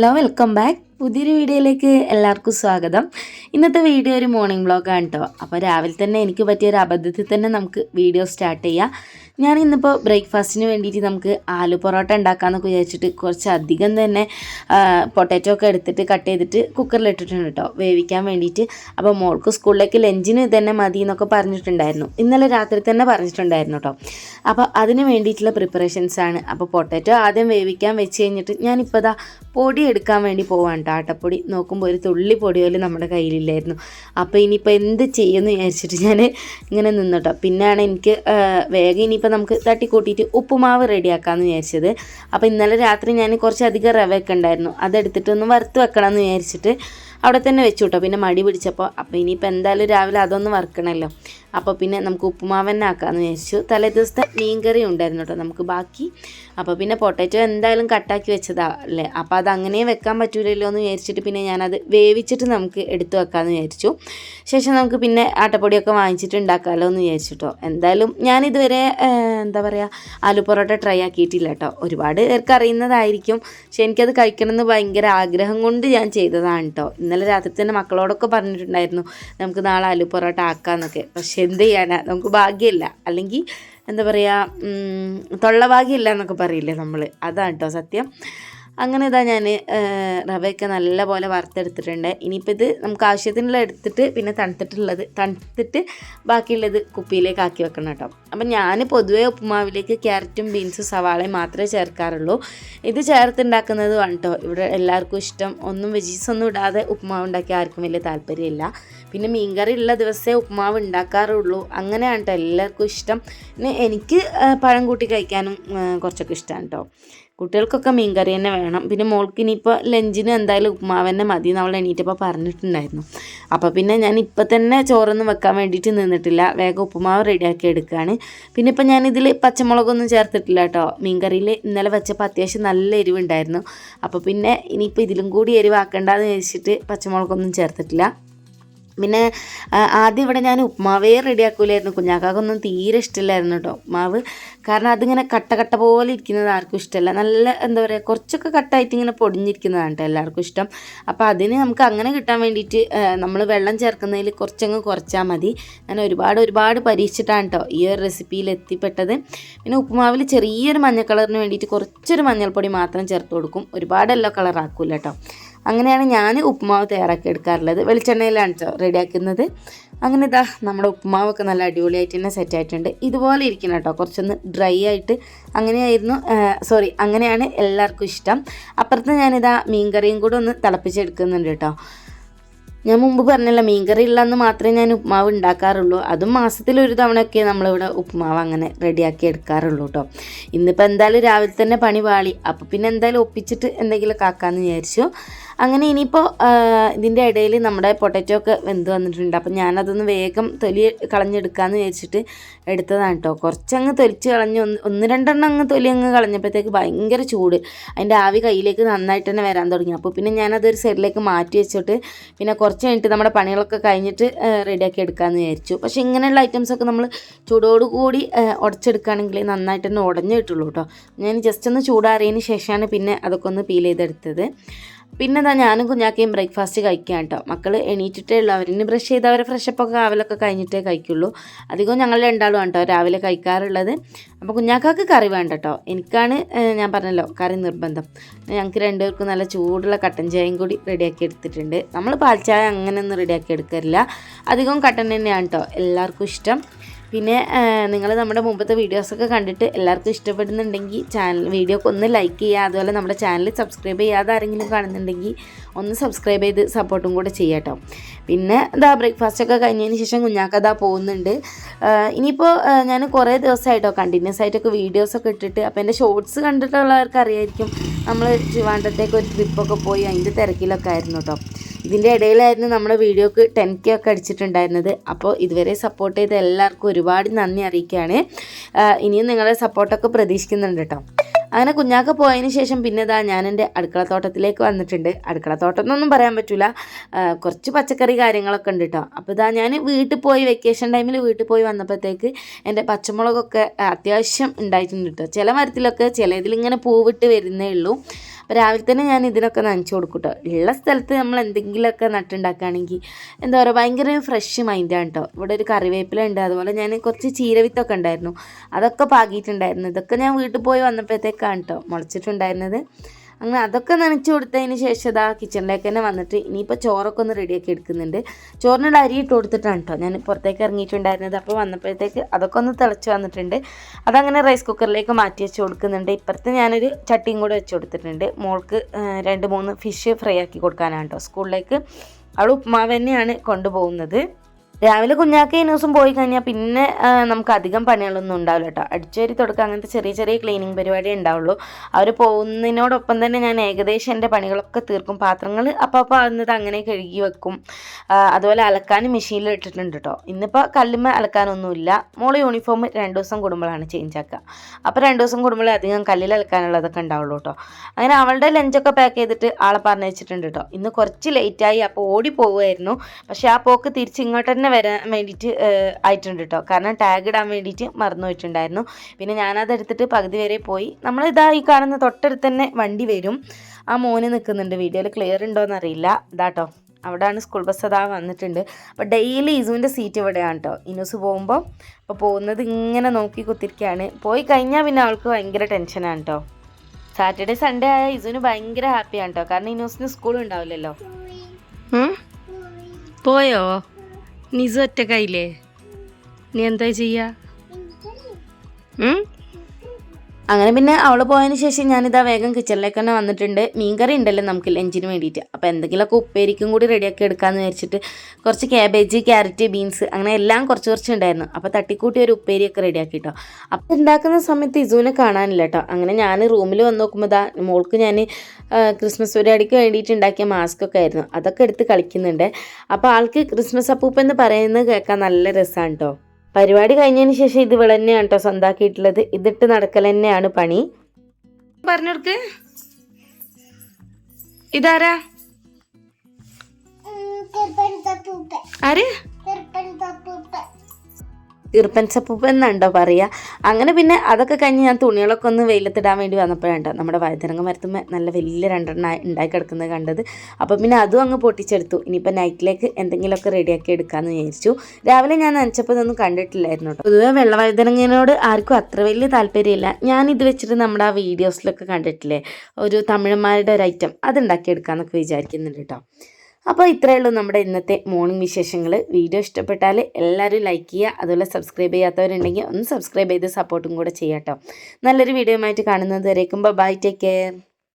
Hello welcome back. പുതിയൊരു വീഡിയോയിലേക്ക് എല്ലാവർക്കും സ്വാഗതം. ഇന്നത്തെ വീഡിയോ ഒരു മോർണിംഗ് വ്ളോഗാണ് കേട്ടോ. അപ്പോൾ രാവിലെ തന്നെ എനിക്ക് പറ്റിയ ഒരു അബദ്ധത്തിൽ തന്നെ നമുക്ക് വീഡിയോ സ്റ്റാർട്ട് ചെയ്യാം. ഞാൻ ഇന്നിപ്പോൾ ബ്രേക്ക്ഫാസ്റ്റിന് വേണ്ടിയിട്ട് നമുക്ക് ആലു പൊറോട്ട ഉണ്ടാക്കാമെന്നൊക്കെ വിചാരിച്ചിട്ട് കുറച്ച് അധികം തന്നെ പൊട്ടാറ്റോ ഒക്കെ എടുത്തിട്ട് കട്ട് ചെയ്തിട്ട് കുക്കറിൽ ഇട്ടിട്ടുണ്ട് കേട്ടോ വേവിക്കാൻ വേണ്ടിയിട്ട്. അപ്പോൾ മോൾക്ക് സ്കൂളിലേക്ക് ലഞ്ചിന് തന്നെ മതി എന്നൊക്കെ പറഞ്ഞിട്ടുണ്ടായിരുന്നു. ഇന്നലെ രാത്രി തന്നെ പറഞ്ഞിട്ടുണ്ടായിരുന്നു കേട്ടോ അപ്പോൾ അതിന് വേണ്ടിയിട്ടുള്ള പ്രിപ്പറേഷൻസ് ആണ്. അപ്പോൾ പൊട്ടാറ്റോ ആദ്യം വേവിക്കാൻ വെച്ച് കഴിഞ്ഞിട്ട് ഞാനിപ്പോൾ ദാ പൊടി എടുക്കാൻ വേണ്ടി പോവാണ് കേട്ടോ ആട്ടപ്പൊടി നോക്കുമ്പോൾ ഒരു തുള്ളി പൊടി പോലും നമ്മുടെ കയ്യിലില്ലായിരുന്നു. അപ്പോൾ ഇനിയിപ്പോൾ എന്ത് ചെയ്യുമെന്ന് വിചാരിച്ചിട്ട് ഞാൻ ഇങ്ങനെ നിന്നു കേട്ടോ പിന്നെയാണ് എനിക്ക് വേഗം ഇനിയിപ്പോൾ നമുക്ക് തട്ടിക്കൂട്ടിയിട്ട് ഉപ്പുമാവ് റെഡിയാക്കാമെന്ന് വിചാരിച്ചത്. അപ്പോൾ ഇന്നലെ രാത്രി ഞാൻ കുറച്ചധികം റവ ഒക്കെ ഉണ്ടായിരുന്നു. അതെടുത്തിട്ടൊന്ന് വറുത്ത് വെക്കണമെന്ന് വിചാരിച്ചിട്ട് അവിടെ തന്നെ വെച്ചു കേട്ടോ പിന്നെ മടി പിടിച്ചപ്പോൾ അപ്പോൾ ഇനിയിപ്പോൾ എന്തായാലും രാവിലെ അതൊന്ന് വറുക്കണമല്ലോ അപ്പോൾ പിന്നെ നമുക്ക് ഉപ്പുമാവ് തന്നെ ആക്കാമെന്ന് വിചാരിച്ചു. തലേ ദിവസത്തെ മീൻകറി ഉണ്ടായിരുന്നു കേട്ടോ നമുക്ക് ബാക്കി. അപ്പോൾ പിന്നെ പൊട്ടാറ്റോ എന്തായാലും കട്ടാക്കി വെച്ചതാ അല്ലേ? അപ്പോൾ അത് അങ്ങനെ വെക്കാൻ പറ്റൂലല്ലോ എന്ന് വിചാരിച്ചിട്ട് പിന്നെ ഞാനത് വേവിച്ചിട്ട് നമുക്ക് എടുത്തു വെക്കാമെന്ന് വിചാരിച്ചു. ശേഷം നമുക്ക് പിന്നെ ആട്ടപ്പൊടിയൊക്കെ വാങ്ങിച്ചിട്ട് ഉണ്ടാക്കാമല്ലോ എന്ന് വിചാരിച്ചിട്ടോ എന്തായാലും ഞാനിതുവരെ എന്താ പറയുക ആലു പൊറോട്ട ട്രൈ ആക്കിയിട്ടില്ല കേട്ടോ ഒരുപാട് പേർക്ക് അറിയുന്നതായിരിക്കും. പക്ഷെ എനിക്കത് കഴിക്കണമെന്ന് ഭയങ്കര ആഗ്രഹം കൊണ്ട് ഞാൻ ചെയ്തതാണ് കേട്ടോ ഇന്നലെ രാത്രി തന്നെ മക്കളോടൊക്കെ പറഞ്ഞിട്ടുണ്ടായിരുന്നു നമുക്ക് നാളെ ആലു പൊറോട്ട ആക്കാമെന്നൊക്കെ പക്ഷെ എന്ത് ചെയ്യാനാ നമുക്ക് ഭാഗ്യമില്ല. അല്ലെങ്കിൽ എന്താ പറയുക തൊള്ളഭാഗ്യമില്ല എന്നൊക്കെ പറയില്ലേ നമ്മൾ അതാണ് കേട്ടോ സത്യം. അങ്ങനെ ഇതാ ഞാൻ റവയൊക്കെ നല്ലപോലെ വറുത്തെടുത്തിട്ടുണ്ട്. ഇനിയിപ്പോൾ ഇത് നമുക്ക് ആവശ്യത്തിനുള്ള എടുത്തിട്ട് പിന്നെ തണുത്തിട്ടുള്ളത് തണുത്തിട്ട് ബാക്കിയുള്ളത് കുപ്പിയിലേക്ക് ആക്കി വെക്കണം കേട്ടോ. അപ്പം ഞാൻ പൊതുവേ ഉപ്പുമാവിലേക്ക് ക്യാരറ്റും ബീൻസും സവാളയും മാത്രമേ ചേർക്കാറുള്ളൂ. ഇത് ചേർത്തുണ്ടാക്കുന്നത് കേട്ടോ ഇവിടെ എല്ലാവർക്കും ഇഷ്ടം. ഒന്നും വെജീസ് ഒന്നും ഇടാതെ ഉപ്പുമാവ് ഉണ്ടാക്കി ആർക്കും വലിയ താല്പര്യമില്ല. പിന്നെ മീൻകറി ഉള്ള ദിവസമേ ഉപ്പുമാവ് ഉണ്ടാക്കാറുള്ളൂ. അങ്ങനെയാണ് കേട്ടോ എല്ലാവർക്കും ഇഷ്ടം. പിന്നെ എനിക്ക് പഴം കൂട്ടി കഴിക്കാനും കുറച്ചൊക്കെ ഇഷ്ടമാണ് കേട്ടോ കുട്ടികൾക്കൊക്കെ മീൻകറി തന്നെ വേണം. പിന്നെ മോൾക്ക് ഇനിയിപ്പോൾ ലഞ്ചിന് എന്തായാലും ഉപ്മാവ് തന്നെ മതി അവൾ എണീറ്റപ്പോൾ പറഞ്ഞിട്ടുണ്ടായിരുന്നു. അപ്പോൾ പിന്നെ ഞാൻ ഇപ്പം തന്നെ ചോറൊന്നും വെക്കാൻ വേണ്ടിയിട്ട് നിന്നിട്ടില്ല. വേഗം ഉപ്പുമാവ് റെഡിയാക്കി എടുക്കുകയാണ് പിന്നെ ഇപ്പം ഞാനിതിൽ പച്ചമുളകൊന്നും ചേർത്തിട്ടില്ല കേട്ടോ. മീൻകറിയിൽ ഇന്നലെ വെച്ചപ്പോൾ അത്യാവശ്യം നല്ല എരിവുണ്ടായിരുന്നു. അപ്പോൾ പിന്നെ ഇനിയിപ്പോൾ ഇതിലും കൂടി എരിവാക്കേണ്ടെന്ന് വെച്ചിട്ട് പച്ചമുളകൊന്നും ചേർത്തിട്ടില്ല. പിന്നെ ആദ്യം ഇവിടെ ഞാൻ ഉപ്മാവേ റെഡിയാക്കൂലായിരുന്നു. കുഞ്ഞാക്കാക്കൊന്നും തീരെ ഇഷ്ടമില്ലായിരുന്നു കേട്ടോ ഉപ്മാവ്. കാരണം അതിങ്ങനെ കട്ട കട്ട പോലെ ഇരിക്കുന്നത് ആർക്കും ഇഷ്ടമല്ല. നല്ല എന്താ പറയുക കുറച്ചൊക്കെ കട്ടായിട്ട് ഇങ്ങനെ പൊടിഞ്ഞിരിക്കുന്നതാണ് കേട്ടോ എല്ലാവർക്കും ഇഷ്ടം. അപ്പോൾ അതിന് നമുക്ക് അങ്ങനെ കിട്ടാൻ വേണ്ടിയിട്ട് നമ്മൾ വെള്ളം ചേർക്കുന്നതിൽ കുറച്ചങ്ങ് കുറച്ചാൽ മതി. ഞാൻ ഒരുപാട് ഒരുപാട് പരീക്ഷിച്ചിട്ടാണ് കേട്ടോ ഈ ഒരു റെസിപ്പിയിൽ എത്തിപ്പെട്ടത്. പിന്നെ ഉപ്പുമാവിൽ ചെറിയൊരു മഞ്ഞ കളറിന് വേണ്ടിയിട്ട് കുറച്ചൊരു മഞ്ഞൾപ്പൊടി മാത്രം ചേർത്ത് കൊടുക്കും. ഒരുപാട് യെല്ലോ കളർ ആക്കൂല കേട്ടോ. അങ്ങനെയാണ് ഞാൻ ഉപ്പുമാവ് തയ്യാറാക്കി എടുക്കാറുള്ളത്. വെളിച്ചെണ്ണയിലാണ് കേട്ടോ റെഡിയാക്കുന്നത്. അങ്ങനെ ഇതാ നമ്മുടെ ഉപ്പുമാവൊക്കെ നല്ല അടിപൊളിയായിട്ട് തന്നെ സെറ്റ് ആയിട്ടുണ്ട്. ഇതുപോലെ ഇരിക്കണം കേട്ടോ കുറച്ചൊന്ന് ഡ്രൈ ആയിട്ട് അങ്ങനെയായിരുന്നു സോറി അങ്ങനെയാണ് എല്ലാവർക്കും ഇഷ്ടം. അപ്പുറത്ത് ഞാനിതാ മീൻകറിയും കൂടെ ഒന്ന് തിളപ്പിച്ചെടുക്കുന്നുണ്ട് കേട്ടോ ഞാൻ മുമ്പ് പറഞ്ഞല്ലോ മീൻകറി ഉള്ളതെന്ന് മാത്രമേ ഞാൻ ഉപ്മാവ് ഉണ്ടാക്കാറുള്ളൂ. അതും മാസത്തിൽ ഒരു തവണയൊക്കെ നമ്മളിവിടെ ഉപ്മാവ് അങ്ങനെ റെഡിയാക്കി എടുക്കാറുള്ളൂ കേട്ടോ ഇന്നിപ്പോൾ എന്തായാലും രാവിലെ തന്നെ പണി പാളി. അപ്പോൾ പിന്നെ എന്തായാലും ഒപ്പിച്ചിട്ട് എന്തെങ്കിലും ആക്കാമെന്ന് വിചാരിച്ചു. അങ്ങനെ ഇനിയിപ്പോൾ ഇതിന്റെ ഇടയിൽ നമ്മുടെ പൊട്ടറ്റോ ഒക്കെ വെന്ത് വന്നിട്ടുണ്ട്. അപ്പോൾ ഞാനതൊന്ന് വേഗം തൊലി കളഞ്ഞെടുക്കാമെന്ന് വിചാരിച്ചിട്ട് എടുത്തതാണ് കേട്ടോ കുറച്ചങ്ങ് തൊലിച്ച് കളഞ്ഞ് ഒന്ന് ഒന്ന് രണ്ടെണ്ണം അങ്ങ് തൊലി അങ്ങ് കളഞ്ഞപ്പോഴത്തേക്ക് ഭയങ്കര ചൂട്. അതിന്റെ ആവി കയ്യിലേക്ക് നന്നായിട്ട് തന്നെ വരാൻ തുടങ്ങി. അപ്പോൾ പിന്നെ ഞാനതൊരു സൈഡിലേക്ക് മാറ്റി വെച്ചിട്ട് പിന്നെ കുറച്ച് കഴിഞ്ഞിട്ട് നമ്മുടെ പണികളൊക്കെ കഴിഞ്ഞിട്ട് റെഡിയാക്കി എടുക്കാമെന്ന് വിചാരിച്ചു. പക്ഷേ ഇങ്ങനെയുള്ള ഐറ്റംസൊക്കെ നമ്മൾ ചൂടോടുകൂടി ഉടച്ചെടുക്കുകയാണെങ്കിൽ നന്നായിട്ട് തന്നെ ഉടഞ്ഞു കിട്ടുള്ളൂ കേട്ടോ. ഞാൻ ജസ്റ്റ് ഒന്ന് ചൂടാറിയതിന് ശേഷമാണ് പിന്നെ അതൊക്കെ ഒന്ന് പീൽ ചെയ്തെടുത്തത്. പിന്നെ ഞാനും കുഞ്ഞാക്കയും ബ്രേക്ക്ഫാസ്റ്റ് കഴിക്കാൻ കേട്ടോ മക്കൾ എണീറ്റിട്ടേ ഉള്ളൂ. അവരിന് ബ്രഷ് ചെയ്ത് അവരെ ഫ്രഷപ്പൊക്കെ രാവിലൊക്കെ കഴിഞ്ഞിട്ടേ കഴിക്കുള്ളൂ. അധികവും ഞങ്ങൾ രണ്ടാളും കേട്ടോ രാവിലെ കഴിക്കാറുള്ളത്. അപ്പോൾ കുഞ്ഞാക്കാക്ക് കറി വേണ്ട കേട്ടോ എനിക്കാണ് ഞാൻ പറഞ്ഞല്ലോ കറി നിർബന്ധം. ഞങ്ങൾക്ക് രണ്ടുപേർക്കും നല്ല ചൂടുള്ള കട്ടൻ ചായയും കൂടി റെഡിയാക്കി എടുത്തിട്ടുണ്ട്. നമ്മൾ പാൽച്ചായ ചായ അങ്ങനെയൊന്നും റെഡിയാക്കി എടുക്കാറില്ല അധികവും കട്ടൻ തന്നെയാണ് കേട്ടോ എല്ലാവർക്കും ഇഷ്ടം. പിന്നെ നിങ്ങൾ നമ്മുടെ മുമ്പത്തെ വീഡിയോസൊക്കെ കണ്ടിട്ട് എല്ലാവർക്കും ഇഷ്ടപ്പെടുന്നുണ്ടെങ്കിൽ ചാനൽ വീഡിയോക്ക് ഒന്ന് ലൈക്ക് ചെയ്യുക അതുപോലെ നമ്മുടെ ചാനൽ സബ്സ്ക്രൈബ് ചെയ്യാതെ ആരെങ്കിലും കാണുന്നുണ്ടെങ്കിൽ ഒന്ന് സബ്സ്ക്രൈബ് ചെയ്ത് സപ്പോർട്ടും കൂടെ ചെയ്യാം കേട്ടോ പിന്നെ ഇതാ ബ്രേക്ക്ഫാസ്റ്റ് ഒക്കെ കഴിഞ്ഞതിന് ശേഷം കുഞ്ഞാക്കതാ പോകുന്നുണ്ട്. ഇനിയിപ്പോൾ ഞാൻ കുറേ ദിവസമായിട്ടോ കണ്ടിന്യൂസ് ആയിട്ടൊക്കെ വീഡിയോസൊക്കെ ഇട്ടിട്ട് അപ്പോൾ എന്റെ ഷോർട്സ് കണ്ടിട്ടുള്ളവർക്ക് അറിയായിരിക്കും നമ്മൾ ട്രിവാൻഡ്രത്തേക്ക് ഒരു ട്രിപ്പൊക്കെ പോയി അതിന്റെ തിരക്കിലൊക്കെ ആയിരുന്നു കേട്ടോ ഇതിന്റെ ഇടയിലായിരുന്നു നമ്മുടെ വീഡിയോക്ക് ടെൻ കെ ഒക്കെ അടിച്ചിട്ടുണ്ടായിരുന്നത്. അപ്പോൾ ഇതുവരെ സപ്പോർട്ട് ചെയ്ത എല്ലാവർക്കും ഒരുപാട് നന്ദി അറിയിക്കുകയാണ്. ഇനിയും നിങ്ങളുടെ സപ്പോർട്ടൊക്കെ പ്രതീക്ഷിക്കുന്നുണ്ട് കേട്ടോ അങ്ങനെ കുഞ്ഞാക്ക പോയതിന് ശേഷം പിന്നെ ഇതാ ഞാൻ എന്റെ അടുക്കളത്തോട്ടത്തിലേക്ക് വന്നിട്ടുണ്ട്. അടുക്കളത്തോട്ടം എന്നൊന്നും പറയാൻ പറ്റില്ല കുറച്ച് പച്ചക്കറി കാര്യങ്ങളൊക്കെ ഉണ്ട് കേട്ടോ അപ്പോൾ ഇതാ ഞാൻ വീട്ടിൽ പോയി വെക്കേഷൻ ടൈമിൽ വീട്ടിൽ പോയി വന്നപ്പോഴത്തേക്ക് എന്റെ പച്ചമുളകൊക്കെ അത്യാവശ്യം ഉണ്ടായിട്ടുണ്ട് കേട്ടോ ചില മരത്തിലൊക്കെ ചിലതിലിങ്ങനെ പൂവിട്ട് വരുന്നേ ഉള്ളൂ. അപ്പോൾ രാവിലെ തന്നെ ഞാൻ ഇതിനൊക്കെ നനച്ചു കൊടുക്കും കേട്ടോ ഉള്ള സ്ഥലത്ത് നമ്മൾ എന്തെങ്കിലുമൊക്കെ നട്ടുണ്ടാക്കുകയാണെങ്കിൽ എന്താ പറയുക ഭയങ്കര ഫ്രഷ് മൈൻഡാണ് കേട്ടോ ഇവിടെ ഒരു കറിവേപ്പില ഉണ്ട് അതുപോലെ ഞാൻ കുറച്ച് ചീരവിത്തൊക്കെ ഉണ്ടായിരുന്നു. അതൊക്കെ പാകിയിട്ടുണ്ടായിരുന്നു. ഇതൊക്കെ ഞാൻ വീട്ടിൽ പോയി വന്നപ്പോഴത്തേക്കാണ് കേട്ടോ മുളച്ചിട്ടുണ്ടായിരുന്നത്. അങ്ങനെ അതൊക്കെ നനച്ച് കൊടുത്തതിന് ശേഷം ഇതാ കിച്ചണിലേക്ക് തന്നെ വന്നിട്ട് ഇനിയിപ്പോൾ ചോറൊക്കെ ഒന്ന് റെഡിയാക്കി എടുക്കുന്നുണ്ട്. ചോറിനുള്ള അരി ഇട്ട് കൊടുത്തിട്ടാണ് കേട്ടോ ഞാൻ പുറത്തേക്ക് ഇറങ്ങിയിട്ടുണ്ടായിരുന്നത്. അപ്പോൾ വന്നപ്പോഴത്തേക്ക് അതൊക്കെ ഒന്ന് തിളച്ച് വന്നിട്ടുണ്ട്. അതങ്ങനെ റൈസ് കുക്കറിലേക്ക് മാറ്റി വെച്ച് കൊടുക്കുന്നുണ്ട്. ഇപ്പുറത്ത് ഞാനൊരു ചട്ടിയും കൂടെ വെച്ച് കൊടുത്തിട്ടുണ്ട്. മോൾക്ക് രണ്ട് മൂന്ന് ഫിഷ് ഫ്രൈ ആക്കി കൊടുക്കാനാണ് കേട്ടോ സ്കൂളിലേക്ക്. അവൾ ഉപ്മാവ് തന്നെയാണ് കൊണ്ടുപോകുന്നത്. രാവിലെ കുഞ്ഞാക്ക ദിവസം പോയി കഴിഞ്ഞാൽ പിന്നെ നമുക്ക് അധികം പണികളൊന്നും ഉണ്ടാവില്ല കേട്ടോ. അടിച്ചുവരി തുടക്കം അങ്ങനത്തെ ചെറിയ ചെറിയ ക്ലീനിങ് പരിപാടി ഉണ്ടാവുള്ളൂ. അവർ പോകുന്നതിനോടൊപ്പം തന്നെ ഞാൻ ഏകദേശം എന്റെ പണികളൊക്കെ തീർക്കും. പാത്രങ്ങൾ അപ്പോൾ അപ്പോൾ അന്നത് അങ്ങനെ കഴുകി വെക്കും. അതുപോലെ അലക്കാനും മെഷീനിൽ ഇട്ടിട്ടുണ്ട് കേട്ടോ. ഇന്നിപ്പോൾ കല്ലുമ്മ അലക്കാനൊന്നുമില്ല. മോൾ യൂണിഫോം രണ്ട് ദിവസം കൂടുമ്പോഴാണ് ചേഞ്ച് ആക്കുക. അപ്പോൾ രണ്ട് ദിവസം കൂടുമ്പോൾ അധികം കല്ലിൽ അലക്കാനുള്ളതൊക്കെ ഉണ്ടാവുള്ളൂ കേട്ടോ. അങ്ങനെ അവളുടെ ലഞ്ചൊക്കെ പാക്ക് ചെയ്തിട്ട് ആളെ പറഞ്ഞു വെച്ചിട്ടുണ്ട് കേട്ടോ. ഇന്ന് കുറച്ച് ലേറ്റായി അപ്പോൾ ഓടി പോവുമായിരുന്നു പക്ഷേ ആ പോക്ക് തിരിച്ച് ഇങ്ങോട്ട് തന്നെ വരാൻ വേണ്ടിയിട്ട് ആയിട്ടുണ്ട് കേട്ടോ കാരണം ടാഗ് ഇടാൻ വേണ്ടിയിട്ട് മറന്നു പോയിട്ടുണ്ടായിരുന്നു. പിന്നെ ഞാനത് എടുത്തിട്ട് പകുതി വരെ പോയി. നമ്മൾ ഇതാ ഈ കാണുന്ന തൊട്ടടുത്ത് തന്നെ വണ്ടി വരും. ആ മോന് നിൽക്കുന്നുണ്ട് വീഡിയോയിൽ. ക്ലിയർ ഉണ്ടോയെന്ന് അറിയില്ല. ഇതാട്ടോ അവിടെയാണ് സ്കൂൾ ബസ് അതാ വന്നിട്ടുണ്ട്. അപ്പോൾ ഡെയിലി ഇസുവിന്റെ സീറ്റ് ഇവിടെയാണ് കേട്ടോ ഇനൂസ് പോകുമ്പോൾ അപ്പോൾ പോകുന്നത് ഇങ്ങനെ നോക്കി കുത്തിരിക്കുകയാണ് പോയി കഴിഞ്ഞാൽ പിന്നെ അവൾക്ക് ഭയങ്കര ടെൻഷനാണ് കേട്ടോ സാറ്റർഡേ സൺഡേ ആയ ഇസുവിന് ഭയങ്കര ഹാപ്പിയാണ് കേട്ടോ കാരണം ഇനൂസിന് സ്കൂൾ ഉണ്ടാവില്ലല്ലോ. പോയോ? നിസു ഒറ്റക്കായില്ലേ നീ എന്താ ചെയ്യാ ഉം? അങ്ങനെ പിന്നെ അവൾ പോയതിന് ശേഷം ഞാനിതാ വേഗം കിച്ചണിലേക്ക് തന്നെ വന്നിട്ടുണ്ട്. മീൻകറി ഉണ്ടല്ലോ നമുക്ക് ലഞ്ചിന് വേണ്ടിയിട്ട്. അപ്പോൾ എന്തെങ്കിലുമൊക്കെ ഉപ്പേരിക്കും കൂടി റെഡിയാക്കി എടുക്കാമെന്ന് വിചാരിച്ചിട്ട് കുറച്ച് ക്യാബേജ് ക്യാരറ്റ് ബീൻസ് അങ്ങനെ എല്ലാം കുറച്ച് കുറച്ച് ഉണ്ടായിരുന്നു. അപ്പോൾ തട്ടിക്കൂട്ടി ഒരു ഉപ്പേരിയൊക്കെ റെഡിയാക്കി കേട്ടോ അപ്പോൾ ഉണ്ടാക്കുന്ന സമയത്ത് ഇസുവിനെ കാണാനില്ല കേട്ടോ അങ്ങനെ ഞാൻ റൂമിൽ വന്ന് നോക്കുമ്പോൾ ദാ മോൾക്ക് ഞാൻ ക്രിസ്മസ് പരിപാടിക്ക് വേണ്ടിയിട്ട് ഉണ്ടാക്കിയ മാസ്ക് ഒക്കെ ആയിരുന്നു. അതൊക്കെ എടുത്ത് കളിക്കുന്നുണ്ട്. അപ്പോൾ ആൾക്ക് ക്രിസ്മസ് അപ്പൂപ്പ എന്ന് പറയുന്നത് കേൾക്കാൻ നല്ല രസമാണ് കേട്ടോ പരിപാടി കഴിഞ്ഞതിന് ശേഷം ഇത് ഇവിടെ തന്നെയാണ് കേട്ടോ സ്വന്താക്കിയിട്ടുള്ളത്. ഇതിട്ട് നടക്കൽ തന്നെയാണ് പണി. പറഞ്ഞോർക്ക് ഇതാരാ? ആര്? ഈർപ്പൻ ചപ്പൂപ്പ് എന്നുണ്ടോ പറയുക അങ്ങനെ പിന്നെ അതൊക്കെ കഴിഞ്ഞ് ഞാൻ തുണികളൊക്കെ ഒന്ന് വെയിലത്തിടാൻ വേണ്ടി വന്നപ്പോഴാണ് നമ്മുടെ വഴുതനങ്ങ മരത്തുമ്പോൾ നല്ല വലിയ രണ്ടെണ്ണ ഉണ്ടാക്കി കിടക്കുന്നത് കണ്ടത്. അപ്പോൾ പിന്നെ അതും അങ്ങ് പൊട്ടിച്ചെടുത്തു. ഇനിയിപ്പോൾ നൈറ്റിലേക്ക് എന്തെങ്കിലുമൊക്കെ റെഡിയാക്കി എടുക്കാമെന്ന് വിചാരിച്ചു. രാവിലെ ഞാൻ നനച്ചപ്പോൾ ഇതൊന്നും കണ്ടിട്ടില്ലായിരുന്നു കേട്ടോ. പൊതുവെ വെള്ള വഴുതനങ്ങനോട് ആർക്കും അത്ര വലിയ താല്പര്യമില്ല. ഇത് വെച്ചിട്ട് നമ്മുടെ ആ വീഡിയോസിലൊക്കെ കണ്ടിട്ടില്ലേ? ഒരു തമിഴന്മാരുടെ ഒരു ഐറ്റം അത് ഉണ്ടാക്കിയെടുക്കാമെന്നൊക്കെ വിചാരിക്കുന്നുണ്ട് കേട്ടോ. അപ്പോൾ ഇത്രയേ ഉള്ളൂ നമ്മുടെ ഇന്നത്തെ മോർണിംഗ് വിശേഷങ്ങൾ. വീഡിയോ ഇഷ്ടപ്പെട്ടാൽ എല്ലാവരും ലൈക്ക് ചെയ്യുക. അതുപോലെ സബ്സ്ക്രൈബ് ചെയ്യാത്തവരുണ്ടെങ്കിൽ ഒന്ന് സബ്സ്ക്രൈബ് ചെയ്ത് സപ്പോർട്ടും കൂടെ ചെയ്യാം കേട്ടോ നല്ലൊരു വീഡിയോ ആയിട്ട് കാണുന്നത് വരേക്കും. Bye take care